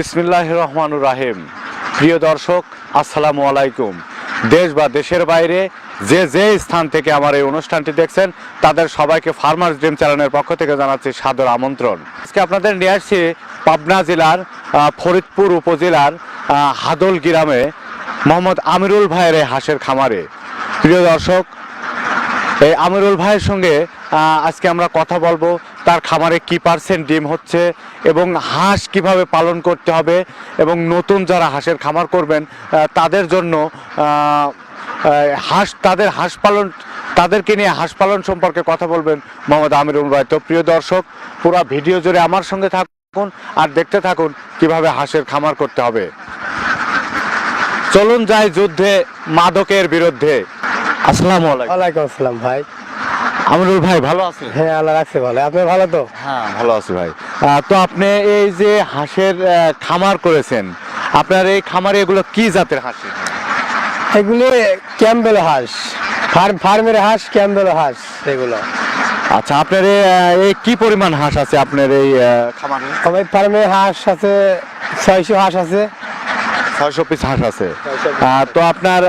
বিসমিল্লাহ রহমানুর রাহিম। প্রিয় দর্শক, আসসালামু আলাইকুম। দেশ বা দেশের বাইরে যে যে স্থান থেকে আমার এই অনুষ্ঠানটি দেখছেন, তাদের সবাইকে ফার্মার্স ড্রিম চ্যানেলের পক্ষ থেকে জানাচ্ছি সাদর আমন্ত্রণ। আজকে আপনাদের নিয়ে আসছি পাবনা জেলার ফরিদপুর উপজেলার হাদল গ্রামে মোহাম্মদ আমিরুল ভাইয়ের এই হাঁসের খামারে। প্রিয় দর্শক, এই আমিরুল ভাইয়ের সঙ্গে আজকে আমরা কথা বলব তার খামারে কি পার্সেন্ট ডিম হচ্ছে এবং হাঁস কীভাবে পালন করতে হবে এবং নতুন যারা হাঁসের খামার করবেন তাদের জন্য হাঁস, তাদের হাঁস পালন, তাদেরকে নিয়ে হাঁস পালন সম্পর্কে কথা বলবেন মোহাম্মদ আমিরুল ভাই। তো প্রিয় দর্শক, পুরো ভিডিও জুড়ে আমার সঙ্গে থাকুন আর দেখতে থাকুন কীভাবে হাঁসের খামার করতে হবে। চলুন যাই যুদ্ধে মাদকের বিরুদ্ধে। আসসালামু আলাইকুম। আসসালাম ভাই। আমিরুল ভাই ভালো আছেন? হ্যাঁ আল্লাহ রাখছে ভালো। আপনি ভালো তো? হ্যাঁ ভালো আছি ভাই। তো আপনি এই যে হাঁসের খামার করেছেন আপনার এই খামারে এগুলো কি জাতের হাঁস? এগুলো ক্যাম্বেল হাঁস। ফার্ম ফার্মের হাঁস ক্যাম্বেল হাঁস এগুলো। আচ্ছা আপনার এই, কি পরিমাণ হাঁস আছে আপনার এই খামারে? আমার ফার্মে হাঁস আছে ছয়শো হাঁস আছে। ছয়শো পিস হাঁস আছে। 600 piece আহ, তো আপনার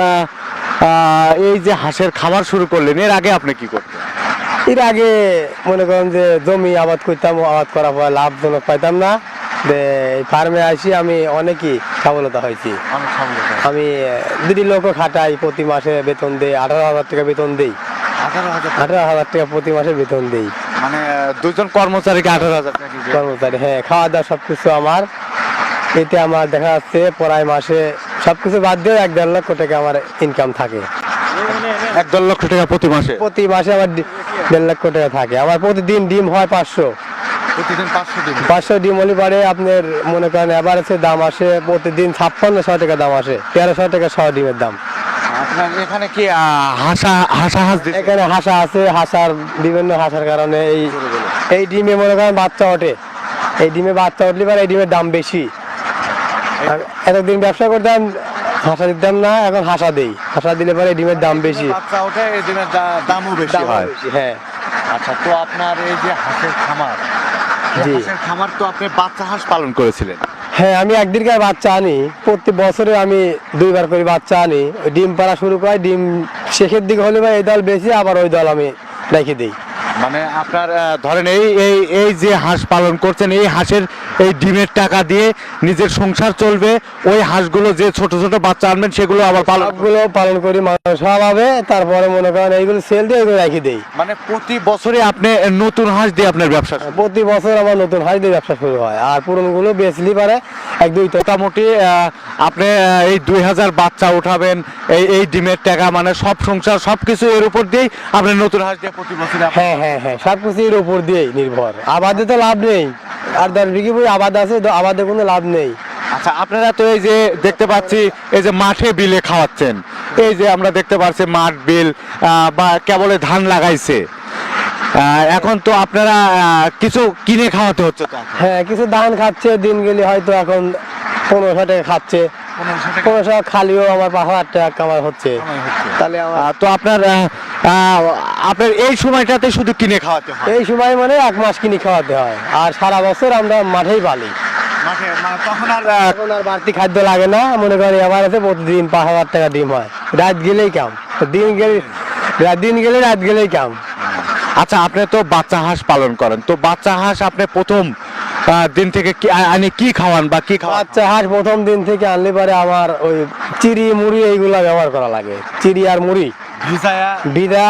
এই যে হাঁসের খামার শুরু করলেন এর আগে আপনি কি করতেন? এর আগে মনে করেন যে জমি আবাদ করতাম আবাদ করার পর লাভজনক পাইতাম না। ফার্মে আসি আমি অনেকই সফলতা হয়েছি। আমি দুটি লোকও খাটাই প্রতি মাসে বেতন দেই আঠারো হাজার টাকা বেতন দেই। আঠারো হাজার টাকা। প্রতি মাসে বেতন দেই। মানে দুজন কর্মচারীকে আঠারো হাজার টাকা কর্মচারী হ্যাঁ খাওয়া দাওয়া সবকিছু আমার। এতে আমার দেখা যাচ্ছে প্রায় মাসে সবকিছু বাদ দিয়ে এক দেড় লক্ষ টাকা আমার ইনকাম থাকে। এক দেড় লক্ষ টাকা প্রতি মাসে? প্রতি মাসে আমার দেড় লক্ষ টাকা থাকে। আমার প্রতিদিন ডিম হয় পাঁচশো। প্রতিদিন পাঁচশো ডিম। হলে পারে আপনার মনে করেন এভারেজে দাম আসে প্রতিদিন ছাপ্পান্নশো টাকা দাম আসে। তেরোশো টাকা শ ডিমের দাম। আপনার এখানে কি আহ, হাঁসা হাঁসা হাঁস এখানে হাঁসা আছে হাঁসার বিভিন্ন হাঁসার কারণে এই এই ডিমে মনে করেন বাচ্চা ওঠে। এই ডিমে বাচ্চা উঠলে পারে এই ডিমের দাম বেশি। এতদিন ব্যবসা করতাম হাঁসা দিতাম না এখন হাঁসা দেই। হাঁসা দিলে পরে ডিমের দাম বেশি। বাচ্চা ওঠে এই দিনের দামও বেশি হয়। হ্যাঁ। আচ্ছা তো আপনার এই যে হাঁসের খামার জি। হাঁসের খামার তো আপনি বাচ্চা হাঁস পালন করেছিলেন। হ্যাঁ আমি একদিনকার বাচ্চা আনি। প্রতি বছরে আমি দুইবার করে বাচ্চা আনি। ওই ডিম পাড়া শুরু করে ডিম শেষের দিকে হলে বা এই দল বেশি আবার ওই দল আমি রেখে দিই। মানে আপনার ধরেন এই এই এই যে হাঁস পালন করছেন এই হাঁসের এই ডিমের টাকা দিয়ে নিজের সংসার চলবে ওই হাঁসগুলো যে ছোট ছোট বাচ্চা আনবেন সেগুলো আবার পালনগুলো পালন করি মানুষ তারপরে মনে করেন এইগুলো সেল দিয়ে এগুলো রেখে দিই। মানে প্রতি বছরে আপনি নতুন হাঁস দিয়ে আপনার ব্যবসা প্রতি বছর আমার নতুন হাঁস দিয়ে ব্যবসা শুরু হয় আর পুরনোগুলো বেচলি পারে এক দুই মোটামুটি আপনি এই দুই হাজার বাচ্চা উঠাবেন এই এই ডিমের টাকা মানে সব সংসার সব কিছু এর উপর দিয়েই আপনি নতুন হাঁস দিয়ে প্রতি বছরে হ্যাঁ হ্যাঁ হ্যাঁ সব কিছু এর উপর দিয়েই নির্ভর। আবাদে তো লাভ নেই। আর ধর বই আবাদ আছে তো আবাদে কোনো লাভ নেই। আচ্ছা আপনারা তো এই যে দেখতে পাচ্ছি এই যে মাঠে বিলে খাওয়াচ্ছেন। এই যে আমরা দেখতে পাচ্ছি মাঠ বিল বা কেবলে ধান লাগাইছে। এখন তো আপনারা কিছু কিনে খাওয়াতে হচ্ছে হ্যাঁ কিছু ধান খাচ্ছে দিন গেলে হয়তো এখন পনেরোশো টাকা খাচ্ছে। পনেরোশো খালিও আমার পাঁচ হাজার টাকা কামাই হচ্ছে। তাহলে তো আপনার আপনার এই সময়টাতে শুধু কিনে খাওয়াতে হয়? এই সময় মানে এক মাস কিনে খাওয়াতে হয়। আর সারা বছর আমরা মাঠেই পালি। মানে তখন আর বাড়তি খাদ্য লাগে না। মনে করি আমার আছে প্রতিদিন পাঁচ হাজার টাকা ডিম হয়। রাত গেলেই কাম। দিন গেলে দিন গেলে রাত গেলেই কাম। আচ্ছা আপনি তো বাচ্চা হাঁস পালন করেন। তো বাচ্চা হাঁস আপনি প্রথম দিন থেকে কি আনি কি খাওয়ান বা কি খাওয়ান? বাচ্চা হাঁস প্রথম দিন থেকে আনলে পারে আমার ওই চিড়ি মুড়ি এইগুলা ব্যবহার করা লাগে। চিড়ি আর মুড়ি। বিদা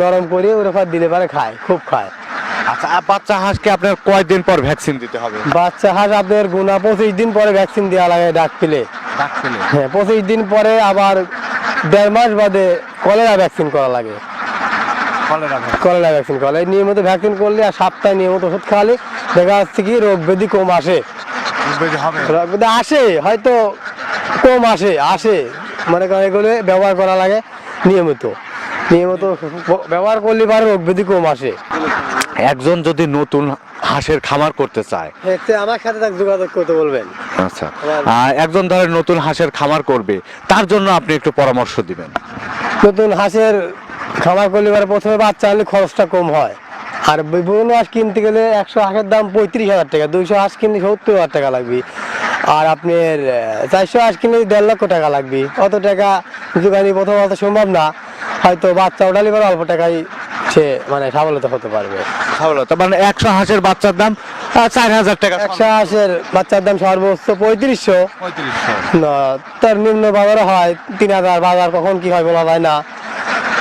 নরম করে ওরকম দিলে পারে খায় খুব খায়। আচ্ছা বাচ্চা হাঁসকে আপনার কয়দিন পর ভ্যাকসিন দিতে হবে? বাচ্চা হাঁস আপনার গুনা পঁচিশ দিন পরে ভ্যাকসিন দেওয়া লাগে ডাক পেলে। হ্যাঁ পঁচিশ দিন পরে আবার দেড় মাস বাদে কলেরা ভ্যাকসিন করা লাগে। কলেরা কলেরা ভ্যাকসিন করা লাগে। নিয়মিত ভ্যাকসিন করলে আর সপ্তাহে নিয়মিত ওষুধ খাওয়ালে দেখা যাচ্ছে কি রোগ ব্যাধি কম আসে। রোগ ব্যাধি আসে হয়তো কম আসে আসে। মানে করেন এগুলো ব্যবহার করা লাগে নিয়মিত। নিয়মিত ব্যবহার করলে পারে রোগ ব্যাধি কম আসে। একজন যদি নতুন হাঁসের খামার করতে চায়। আমার সাথে তাকে যোগাযোগ করতে বলবেন। আচ্ছা। একজন ধরেন নতুন হাঁসের খামার করবে তার জন্য আপনি একটু পরামর্শ দিবেন। নতুন হাঁসের খামার করলে এবার প্রথমে বাচ্চা হলে খরচটা কম হয়। আর বিভিন্ন হাঁস কিনতে গেলে একশো হাঁসের দাম পঁয়ত্রিশ হাজার টাকা দুইশো হাঁস কিনলে সত্তর হাজার টাকা লাগবে। আর আপনার চারশো হাঁস কিনলে দেড় লক্ষ টাকা লাগবে। অত টাকা দোকানি প্রথম অত সম্ভব না। হয়তো বাচ্চা ওঠালি পরে অল্প টাকায় সে মানে সাবলতা হতে পারবে। সফলতা মানে একশো হাঁসের বাচ্চার দাম চার হাজার টাকা। একশো হাঁসের বাচ্চার দাম সর্বোচ্চ পঁয়ত্রিশশো। পঁয়ত্রিশশো। না, তার নিম্ন বাজারও হয় তিন হাজার বাজার কখন কি হয় বলা যায় না।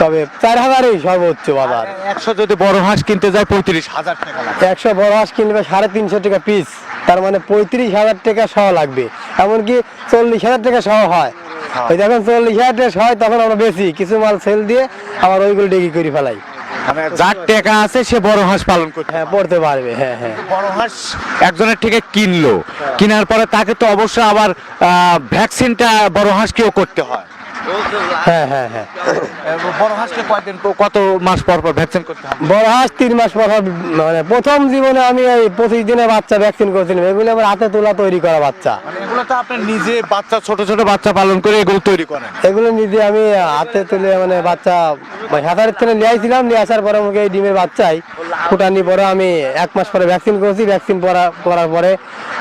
তবে চার হাজারই সর্বোচ্চ বাজার। একশো যদি বড় হাঁস কিনতে যায় পঁয়ত্রিশ হাজার টাকা একশো বড় হাঁস কিনবে সাড়ে তিনশো টাকা পিস তার মানে পঁয়ত্রিশ হাজার টাকা সহ লাগবে। এমনকি চল্লিশ হাজার টাকা সহ হয়। হ্যাঁ। ওই যখন চল্লিশ হাজার টাকা হয় তখন আমরা বেশি কিছু মাল সেল দিয়ে আবার ওইগুলো ডেকি করে ফেলাই। মানে যার টাকা আছে সে বড় হাঁস পালন করতে হ্যাঁ পড়তে পারবে হ্যাঁ হ্যাঁ। বড় হাঁস একজনের থেকে কিনলো কেনার পরে তাকে তো অবশ্যই আবার ভ্যাকসিনটা বড় হাঁসকেও করতে হয়। হ্যাঁ হ্যাঁ হ্যাঁ। বড় হাঁসকে কয়দিন কত মাস পর পর ভ্যাকসিন করতে হবে? বড় হাঁস তিন মাস পর মানে প্রথম জীবনে আমি এই পঁচিশ দিনে বাচ্চা ভ্যাকসিন করেছিলাম। এগুলো আমার হাতে তোলা তৈরি করা বাচ্চা। মানে এগুলো তো আপনি নিজে বাচ্চা ছোট ছোট বাচ্চা পালন করে এগুলো তৈরি করেন? এগুলো নিজে আমি হাতে তুলে মানে বাচ্চা হাতারের থেকে নিয়ে আসছিলাম নিয়ে আসার পরে আমাকে এই ডিমের বাচ্চাই ফুটানি পরে আমি এক মাস পরে ভ্যাকসিন করেছি। ভ্যাকসিন করা করার পরে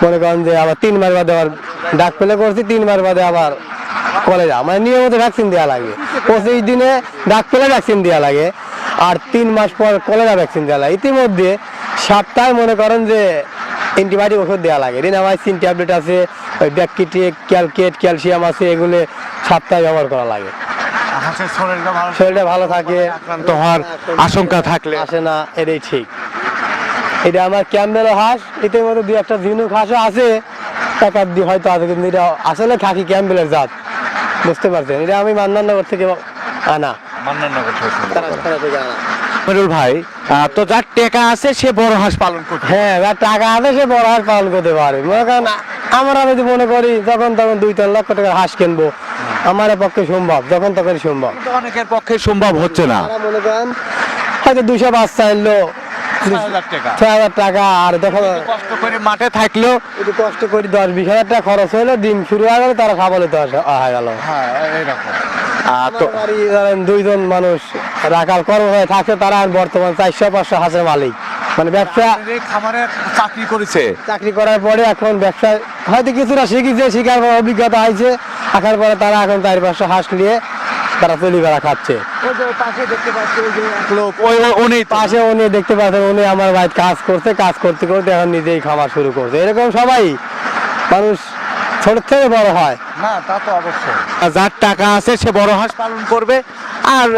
মনে করেন যে আবার তিন মাস বাদে আবার ডাক পেলে করছি। তিন মাস বাদে আবার কলেজা মানে নিয়মিত ভ্যাকসিন দেওয়া লাগে। পঁচিশ দিনে ডাক পেলে ভ্যাকসিন দেওয়া লাগে। আর তিন মাস পর কলেরা ভ্যাকসিন দেওয়া লাগে। ইতিমধ্যে সপ্তাহে মনে করেন যে অ্যান্টিবায়োটিক ওষুধ দেওয়া লাগে। রিনামাইসিন ট্যাবলেট আছে ওই ব্যাকটেরিয়া ক্যালকেট ক্যালসিয়াম আছে এগুলো সপ্তাহে ব্যবহার করা লাগে। শরীরটা ভালো থাকে আক্রান্ত হওয়ার আশঙ্কা থাকলে। আসে না এটাই ঠিক। এটা আমার ক্যাম্বেল হাঁস এটার মধ্যে দুই একটা ঝিনুক হাঁসও আছে। টাকা দিয়ে হয়তো আছে কিন্তু এটা আসলে খাকি ক্যাম্বেলের জাত। বুঝতে পারছেন? এটা আমি মান্নানগর থেকে আনা। মনিরুল ভাই তো যার টাকা আছে সে বড় হাঁস পালন করতে হ্যাঁ যার টাকা আছে সে বড় হাঁস পালন করতে পারবে মনে করেন আমরা যদি মনে করি যখন তখন দুই তিন লক্ষ টাকার হাঁস কিনবো আমার পক্ষে সম্ভব যখন তখন সম্ভব। অনেকের পক্ষে সম্ভব হচ্ছে না। মনে করেন হয়তো দুশো বাচ্চা এলো টাকা ছয় হাজার টাকা। আর দেখো কষ্ট করে মাঠে থাকলেও একটু কষ্ট করি দশ বিশ হাজার টাকা খরচ হলো ডিম শুরু হয়ে গেল তারা খাবলে তো হয়ে গেল এরকম তো তো ধরেন দুইজন মানুষ রাখাল কর্ম থাকে তারা বর্তমান চারশো পাঁচশো হাজার মালিক। মানে ব্যবসা খামারে চাকরি করেছে। চাকরি করার পরে এখন ব্যবসা হয়তো কিছুটা শিখেছে শিখার পর অভিজ্ঞতা হয়েছে। রাখার পরে তারা এখন চার পাঁচশো হাঁস নিয়ে তারা চলি বেড়া খাচ্ছে লোক। ওই ওই- উনি পাশে উনি দেখতে পাচ্ছেন উনি আমার ভাই কাজ করছে কাজ করতে করতে এখন নিজেই খামার শুরু করছে। এরকম সবাই মানুষ ছোট থেকে বড় হয়। না তা তো অবশ্যই। যার টাকা আছে সে বড় হাঁস পালন করবে। আর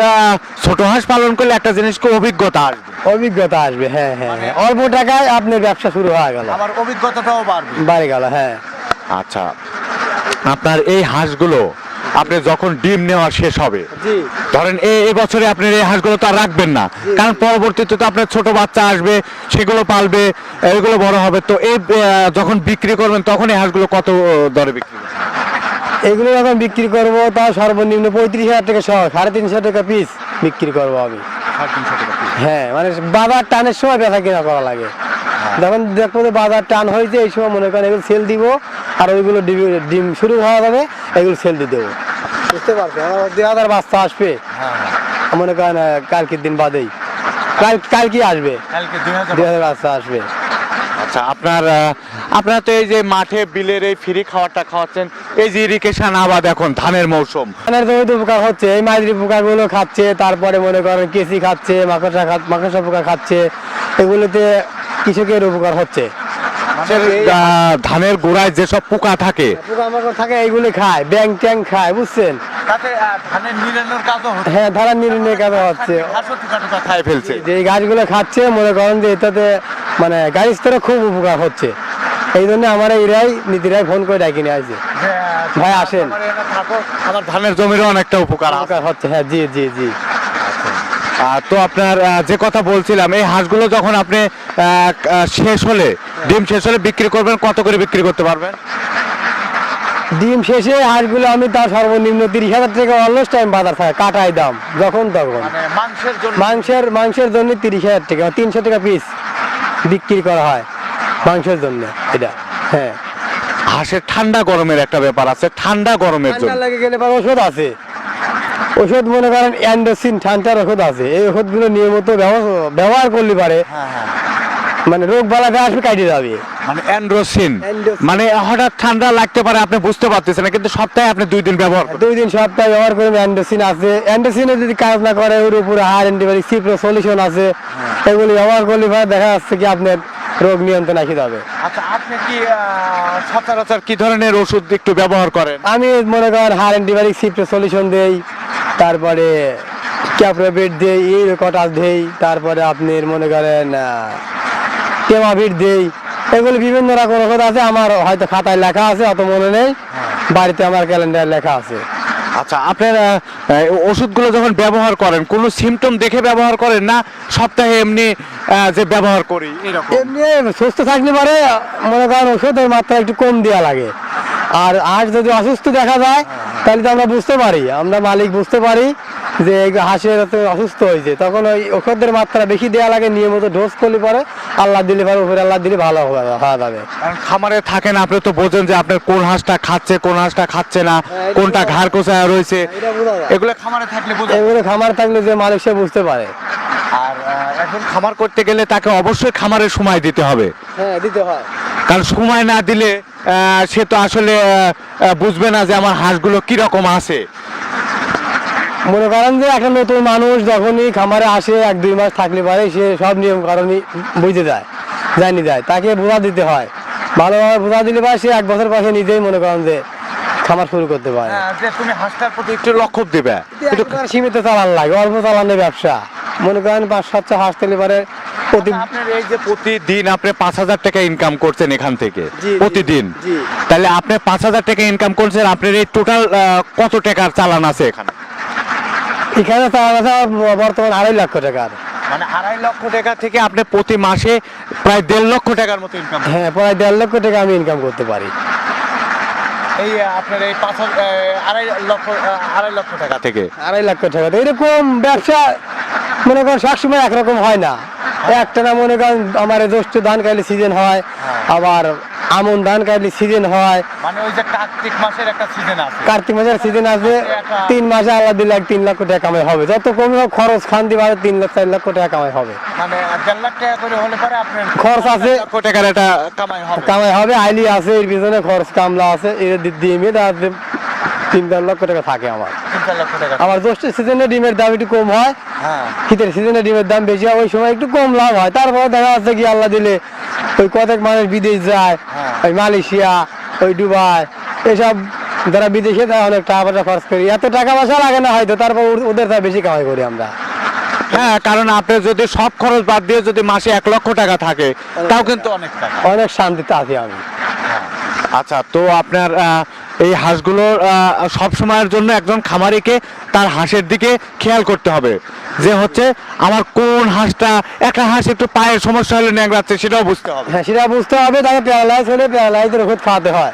ছোট হাঁস পালন করলে একটা জিনিস কি অভিজ্ঞতা আসবে। অভিজ্ঞতা আসবে হ্যাঁ হ্যাঁ হ্যাঁ। অল্প টাকায় আপনার ব্যবসা শুরু হয়ে গেল। আবার অভিজ্ঞতাটাও বাড়বে। বাড়ি গেল হ্যাঁ। আচ্ছা। আপনার এই হাঁসগুলো আপনি যখন ডিম নেওয়া শেষ হবে ধরেন এই এই বছরে আপনার এই হাঁসগুলো তো আর রাখবেন না কারণ পরবর্তীতে তো আপনার ছোট বাচ্চা আসবে সেগুলো পালবে এগুলো বড় হবে তো এই যখন বিক্রি করবেন তখন এই হাঁসগুলো কত দরে বিক্রি এগুলো যখন বিক্রি করব তা সর্বনিম্ন পঁয়ত্রিশ হাজার টাকা সহ সাড়ে তিনশো টাকা পিস বিক্রি করব আমি। হ্যাঁ মানে বাজার টানের সময় বেচা কিনা করা লাগে। যখন দেখব বাজার টান হয়েছে এই সময় মনে করেন এগুলো সেল দিব আর ওইগুলো ডিম- শুরু হওয়া যাবে এগুলো সেল দিয়ে দেবো। বুঝতে পারছেন আমার দুই হাজার বাচ্চা আসবে। মনে করেন কালকের দিন বাদেই। কাল কালকে আসবে। দুই হাজার বাচ্চা আসবে। আচ্ছা আপনার আপনারা তো এই যে মাঠে বিলের এই ফ্রি খাওয়ারটা খাওয়াচ্ছেন এই যে ইরিগেশন আবাদ এখন ধানের মৌসুম। ধানের জমিতে উপকার হচ্ছে এই মাঝরি পোকাগুলো খাচ্ছে তারপরে মনে করেন কেসি খাচ্ছে মাকড়সা খা মাকড়সা পোকা খাচ্ছে এগুলোতে কৃষকের উপকার হচ্ছে। ধানের গোড়ায় যেসব পোকা থাকে। পোকা থাকে এইগুলি খায় ব্যাং ট্যাং খায় বুঝছেন? তাতে ধানের নিরানোর কাজও হচ্ছে। হ্যাঁ খায় ফেলছে। যে গাছগুলো খাচ্ছে মনে করেন যে এটাতে মানে গাড়ির স্তরে খুব উপকার হচ্ছে। এই জন্য আমার এরাই নীতিরাই ফোন করে ডাকি নিয়ে আসছে। ভাই আসেন। আমার ধানের জমিরও অনেকটা উপকার হচ্ছে হ্যাঁ জি জি জি। আহ, তো আপনার যে কথা বলছিলাম এই হাঁসগুলো যখন আপনি শেষ হলে ডিম শেষ হলে বিক্রি করবেন কত করে বিক্রি করতে পারবেন? ডিম শেষে হাঁসগুলো আমি তার সর্বনিম্ন তিরিশ হাজার টাকা অলমোস্ট টাইম বাজার থাকে কাটাই দাম যখন তখন। মানে মাংসের জন্য মাংসের মাংসের জন্য তিরিশ হাজার টাকা তিনশো টাকা পিস বিক্রি করা হয় মাংসের জন্য এটা হ্যাঁ। হাঁসের ঠান্ডা গরমের একটা ব্যাপার আছে ঠান্ডা গরমের জন্য। লেগে গেলে পর ওষুধ আছে। ওষুধ মনে করেন অ্যান্ডোসিন ঠান্ডার ওষুধ আছে। এই ওষুধগুলো নিয়মিত ব্যবহার ব্যবহার করলে পারে। হ্যাঁ হ্যাঁ। মানে রোগ বালাতে আসবে কাটিয়ে যাবে। মানে অ্যান্ড্রোসিন। অ্যান্ড্রোসিন। মানে হঠাৎ ঠান্ডা লাগতে পারে আপনি বুঝতে পারতেছেন না কিন্তু সপ্তাহে আপনি দুই দিন ব্যবহার করেন। দুই দিন সপ্তাহে ব্যবহার করবে অ্যান্ডোসিন আছে। অ্যান্ডোসিনে যদি কাজ না করে ওর উপরে হার অ্যান্টিবায়োটিক সিপ্রো সলিউশন আছে। এগুলি ব্যবহার করলে পরে দেখা যাচ্ছে কি আপনার রোগ নিয়ন্ত্রণ আসি যাবে। আচ্ছা আপনি কি সচরাচর কি ধরনের ওষুধ একটু ব্যবহার করেন? আমি মনে করেন হার অ্যান্টিবায়োটিক সিপ্রো সলিউশন দেই তারপরে ক্যাপ্রোবেট দেই এই কটাস দেই তারপরে আপনি মনে করেন টেমাভিট দেই? এগুলি বিভিন্ন রকম ওষুধ আছে আমার হয়তো খাতায় লেখা আছে অত মনে নেই। বাড়িতে আমার ক্যালেন্ডার লেখা আছে। আচ্ছা আপনার ওষুধগুলো যখন ব্যবহার করেন কোনো সিমটম দেখে ব্যবহার করেন না? সপ্তাহে এমনি যে ব্যবহার করি এমনি সুস্থ থাকলে পরে মনে করেন ওষুধের মাত্রা একটু কম দেওয়া লাগে। আর আর যদি অসুস্থ দেখা যায় তাহলে তো আমরা বুঝতে পারি আমরা মালিক বুঝতে পারি। যে হাঁসের অসুস্থ হয়েছে তখন ওই ওষুধের মাত্রা বেশি দেওয়া লাগে নিয়মিত ডোজ করলে পরে আল্লাহ দিলে পরে উপরে আল্লাহ দিলে ভালো হওয়া যাবে। খামারে থাকেন আপনি তো বোঝেন যে আপনার কোন হাঁসটা খাচ্ছে কোন হাঁসটা খাচ্ছে না কোনটা ঘাড় কোচায় রয়েছে এগুলো খামারে থাকলে এগুলো খামার থাকলে যে মালিক সে বুঝতে পারে। আর এখন খামার করতে গেলে তাকে অবশ্যই খামারের সময় দিতে হবে। হ্যাঁ দিতে হয়। কারণ সময় না দিলে সে তো আসলে বুঝবে না যে আমার হাঁসগুলো কি রকম আছে। মনে করেন যে একটা নতুন মানুষ যখনই খামারে আসে এক দুই মাস থাকলে পারে সে সব নিয়ম কারণই বুঝতে যায় জানি যায় তাকে বোঝা দিতে হয়। ভালোভাবে বোঝা দিলে পারে সে এক বছর পাশে নিজেই মনে করেন যে খামার শুরু করতে পারে। তুমি হাঁসটার প্রতি একটু লক্ষ্য দিবে। একটু সীমিত চালান লাগে অল্প চালানোর ব্যবসা। মনে করেন পাঁচ সাতশো হাঁস তেলে পারে আপনার এই যে প্রতিদিন আপনি পাঁচ হাজার টাকা ইনকাম করছেন এখান থেকে প্রতিদিন। তাহলে আপনি পাঁচ হাজার টাকা ইনকাম করছেন আপনার এই টোটাল কত টাকার চালান আছে এখানে? এখানে আছে আমার বর্তমান আড়াই লক্ষ টাকার মানে আড়াই লক্ষ টাকা থেকে আপনি প্রতি মাসে প্রায় দেড় লক্ষ টাকার মতো ইনকাম হ্যাঁ প্রায় দেড় লক্ষ টাকা আমি ইনকাম করতে পারি। এই আপনার এই পাঁচ আড়াই লক্ষ আড়াই লক্ষ টাকা থেকে? আড়াই লক্ষ টাকা এরকম ব্যবসা মনে করেন সবসময় একরকম হয় না। একটা না মনে করেন আমার জ্যৈষ্ঠ ধান কাটলে সিজন হয়। আবার আমন ধান কাটলে সিজন হয়। মানে ওই যে কার্তিক মাসের একটা সিজন আছে। কার্তিক মাসের সিজন আছে তিন মাসে আল্লাহ দিলে এক তিন লক্ষ টাকা কামাই হবে। যত কমে হোক খরচ খান দিবে তিন লক্ষ চার লক্ষ টাকা কামাই হবে। মানে দেড় লাখ টাকা করে হলে পরে আপনার খরচ আছে। লক্ষ টাকার একটা কামাই হবে। কামাই হবে আইলি আছে এর পিছনে খরচ কামলা আছে এর দিয়ে তাতে তিন চার লক্ষ টাকা থাকে আমার। আমার জ্যৈষ্ঠ সিজনে ডিমের দাম একটু কম হয়। হ্যাঁ। শীতের সিজনে ডিমের দাম বেশি হয় ওই সময় একটু কম লাভ হয়। তারপরে দেখা যাচ্ছে কি আল্লাহ দিলে ওই কতক মানুষ বিদেশ যায়। ওই মালয়েশিয়া ওই দুবাই এসব যারা বিদেশে যায় অনেক টাকা পয়সা খরচ করি। এত টাকা পয়সা লাগে না হয়তো তারপর ওদের তাই বেশি কামাই করি আমরা। হ্যাঁ কারণ আপনি যদি সব খরচ বাদ দিয়ে যদি মাসে এক লক্ষ টাকা থাকে তাও কিন্তু অনেক টাকা। অনেক শান্তিতে আছি আমি। আচ্ছা তো আপনার এই হাঁসগুলোর সব সময়ের জন্য একজন খামারিকে তার হাঁসের দিকে খেয়াল করতে হবে। যে হচ্ছে আমার কোন হাঁসটা একটা হাঁস একটু পায়ের সমস্যা হলে ন্যাংরাচ্ছে সেটাও বুঝতে হবে। হ্যাঁ সেটা বুঝতে হবে তাকে প্যারালাইজ হলে প্যারালাইজের ওষুধ খাওয়াতে হয়।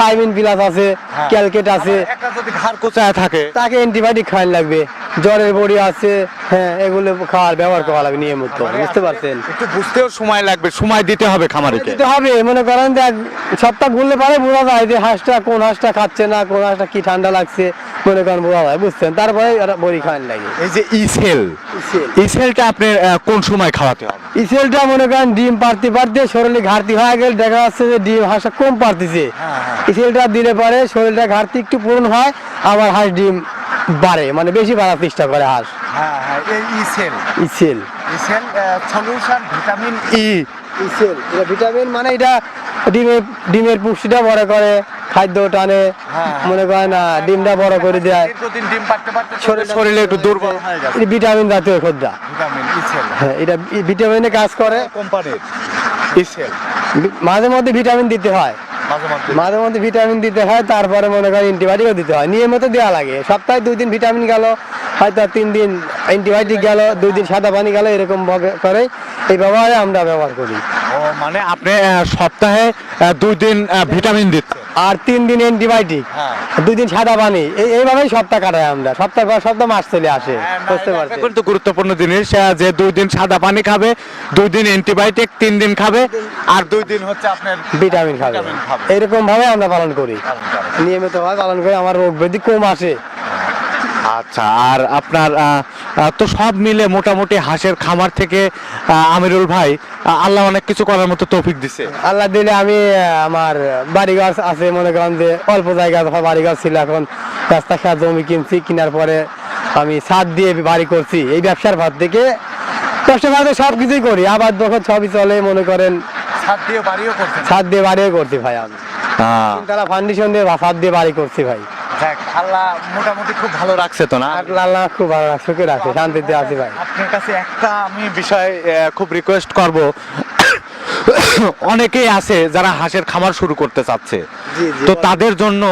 থাইমিন প্লাস আছে। ক্যালকেট আছে। একটা যদি ঘাড় কোচায় থাকে। তাকে অ্যান্টিবায়োটিক খাওয়ান লাগবে। জ্বরের বড়ি আছে হ্যাঁ এগুলো খাওয়ার ব্যবহার করা লাগবে নিয়মিত বুঝতে পারছেন? একটু বুঝতেও সময় লাগবে সময় দিতে হবে খামারিকে। দিতে হবে মনে করেন যে সপ্তাহ ঘুরলে পারে বোঝা যায় যে হাঁসটা কোন হাঁসটা খাচ্ছে না কোন হাঁসটা কি ঠান্ডা লাগছে মনে করেন বোঝা যায় বুঝছেন? তারপরে বড়ি খাওয়ান লাগে। এই যে ইসেল ইসেলটা আপনি কোন সময় খাওয়াতে হবে? ইসেলটা মনে করেন ডিম পারতে পারতে শরীরে ঘাটতি হয়ে গেলে দেখা যাচ্ছে যে ডিম হাঁসটা কম পারতেছে ইসেলটা দিলে পরে শরীরটা ঘাটতি একটু পূরণ হয় আবার হাঁস ডিম বাড়ে মানে বেশি বাড়ার চেষ্টা করে হাঁস। হ্যাঁ হ্যাঁ ইসেল। ইসেল। ইসেল সলিউশন ভিটামিন ই। ইসেল এটা ভিটামিন মানে এটা ডিমের ডিমের পুষ্টিটা বড় করে। খাদ্য টানে হ্যাঁ। মনে করেন না ডিমটা বড় করে দেয়। শরীরে একটু দুর্বল। হয়ে ভিটামিন জাতীয় ইসেল হ্যাঁ এটা ভিটামিনে কাজ করে। কোম্পানির। মাঝে মধ্যে ভিটামিন দিতে হয়। মাঝে মধ্যে। ভিটামিন দিতে হয় তারপরে মনে করেন অ্যান্টিবায়োটিকও দিতে হয়। নিয়মিত দেওয়া লাগে। সপ্তাহে দুই দিন ভিটামিন গেল হয়তো তিন দিন অ্যান্টিবায়োটিক গেল দুই দিন সাদা পানি গেল এরকম করে এই ব্যবহারে আমরা ব্যবহার করি। মানে আপনি সপ্তাহে দুই দিন ভিটামিন দিচ্ছেন। আর তিন দিন অ্যান্টিবায়োটিক হ্যাঁ। দুই দিন সাদা পানি। এই এইভাবেই সপ্তাহ কাটায় আমরা। সপ্তাহ পর সপ্তাহ মাস চলে আসে। বুঝতে পারছি কিন্তু গুরুত্বপূর্ণ জিনিস যে দুই দিন সাদা পানি খাবে দুই দিন অ্যান্টিবায়োটিক তিন দিন খাবে আর দুই দিন হচ্ছে আপনার ভিটামিন খাবে। এরকম ভাবে আমরা পালন করি। নিয়মিত ভাবে পালন করি। আমার রোগ ব্যাধি কম আসে। আচ্ছা আর আপনার তো সব মিলে মোটামুটি হাঁসের খামার থেকে আমিরুল ভাই আল্লাহ অনেক কিছু করার মতো তৌফিক দিছে। আল্লাহ দিলে আমি আমার বাড়ি গাছ আছে মনে করেন যে অল্প জায়গা বাড়ি গাছ ছিল এখন রাস্তা খেয়া জমি কিনছি কেনার পরে আমি ছাদ দিয়ে বাড়ি করছি। এই ব্যবসার ভাত থেকে ব্যবসা ভাতে সব কিছুই করি আবার যখন সবই চলে মনে করেন ছাদ দিয়ে বাড়িও করছেন। ছাদ দিয়ে বাড়িও করছি ভাই আমি। তিনতলা ফাউন্ডেশন দিয়ে বা- ছাদ দিয়ে বাড়ি করছি ভাই। আল্লাহ মোটামুটি খুব ভালো রাখছে তো না? আল্লাহ খুব ভালো রাখছে সুখে রাখছে শান্তিতে আছি ভাই। আপনার কাছে একটা আমি বিষয় খুব রিকোয়েস্ট করব। অনেকেই আছে যারা হাঁসের খামার শুরু করতে চাচ্ছে। তো তাদের জন্য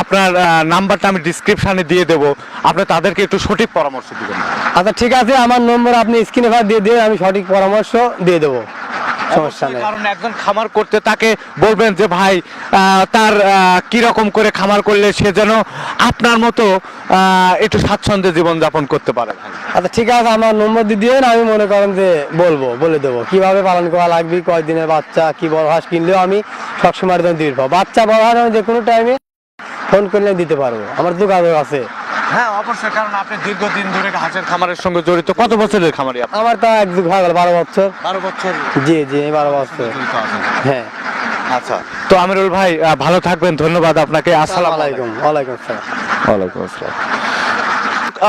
আপনার নাম্বারটা আমি ডিসক্রিপশনে দিয়ে দেব। আপনি তাদেরকে একটু সঠিক পরামর্শ দিবেন। আচ্ছা ঠিক আছে আমার নম্বর আপনি স্ক্রিনে দিয়ে দিয়ে আমি সঠিক পরামর্শ দিয়ে দেবো। সমস্যা নেই। কারণ একজন খামার করতে তাকে বলবেন যে ভাই তার কি রকম করে খামার করলে সে যেন আপনার মতো একটু স্বাচ্ছন্দ্যে জীবন যাপন করতে পারে? আচ্ছা ঠিক আছে আমার নম্বর দিয়ে আমি মনে করেন যে বলব বলে দেবো। কীভাবে পালন করা লাগবে কয় দিনের বাচ্চা কি বড় হাঁস কিনলেও আমি সবসময় দিয়ে বাচ্চা বড় হাঁস আমি যে কোনো টাইমে ফোন করলে দিতে পারব। আমার যোগাযোগ আছে। হ্যাঁ অবশ্যই কারণ আপনি দীর্ঘদিন ধরে হাঁসের খামারের সঙ্গে জড়িত। কত বছরের খামারি আপনি আমার তা এক হয়ে গেল বারো বছর। বারো বছর? জি জি বারো বছর। হ্যাঁ। আচ্ছা তো আমিরুল ভাই আহ, ভালো থাকবেন ধন্যবাদ আপনাকে। আসসালামু আলাইকুম। আলাইকুম ওয়ালাইকুম আসসালাম। ওয়ালাইকুম আসসালাম।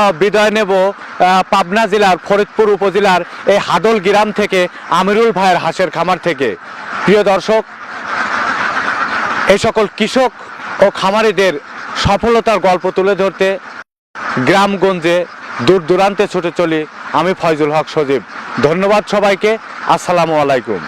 আহ, বিদায় নেব আহ, পাবনা জেলার ফরিদপুর উপজেলার এই হাদল গ্রাম থেকে আমিরুল ভাইয়ের হাঁসের খামার থেকে। প্রিয় দর্শক এই সকল কৃষক ও খামারিদের সফলতার গল্প তুলে ধরতে গ্রামগঞ্জে দূর দূরান্তে ছুটে চলি আমি ফয়জুল হক সজীব। ধন্যবাদ সবাইকে। আসসালামু আলাইকুম।